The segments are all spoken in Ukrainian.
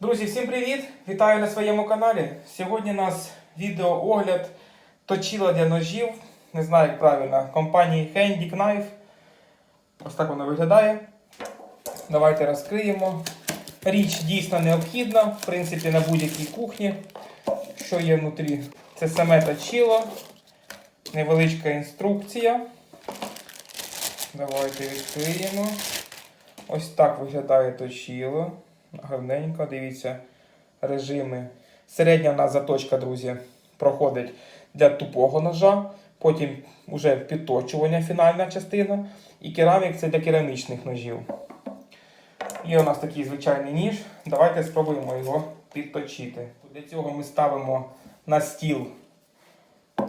Друзі, всім привіт! Вітаю на своєму каналі. Сьогодні у нас відеоогляд точила для ножів. Не знаю, як правильно, компанії Handy Knife. Ось так воно виглядає. Давайте розкриємо. Річ дійсно необхідна, в принципі, на будь-якій кухні. Що є внутрі? Це саме точило. Невеличка інструкція. Давайте відкриємо. Ось так виглядає точило. Гарненько, дивіться, режими. Середня у нас заточка, друзі, проходить для тупого ножа, потім вже підточування, фінальна частина. І керамік це для керамічних ножів. Є у нас такий звичайний ніж. Давайте спробуємо його підточити. Для цього ми ставимо на стіл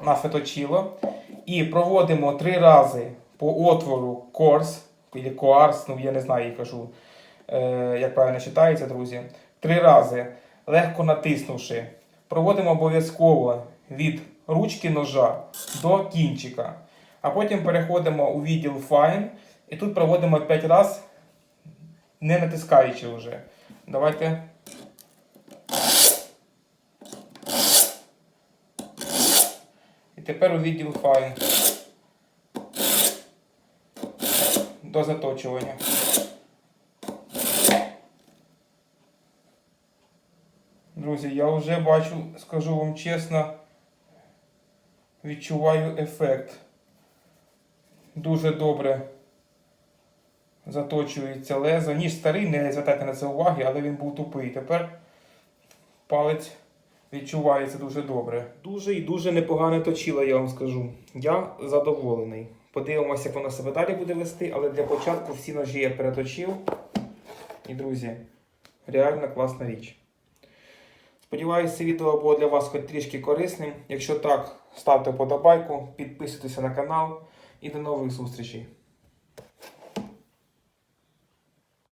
наше точило і проводимо три рази по отвору корс, або коарс, ну я не знаю, я кажу, як правильно читається, друзі. Три рази, легко натиснувши. Проводимо обов'язково від ручки ножа до кінчика. А потім переходимо у відділ Fine і тут проводимо 5 разів, не натискаючи вже. Давайте. І тепер у відділ Fine. До заточування. Друзі, я вже бачу, скажу вам чесно, відчуваю ефект. Дуже добре заточується лезо. Ніж старий, не звертайте на це уваги, але він був тупий. Тепер палець відчувається дуже добре. Дуже і дуже непогане точило, я вам скажу. Я задоволений. Подивимося, як воно себе далі буде вести, але для початку всі ножі я переточив. І, друзі, реально класна річ. Сподіваюся, це відео було для вас хоч трішки корисним. Якщо так, ставте вподобайку, підписуйтесь на канал і до нових зустрічей.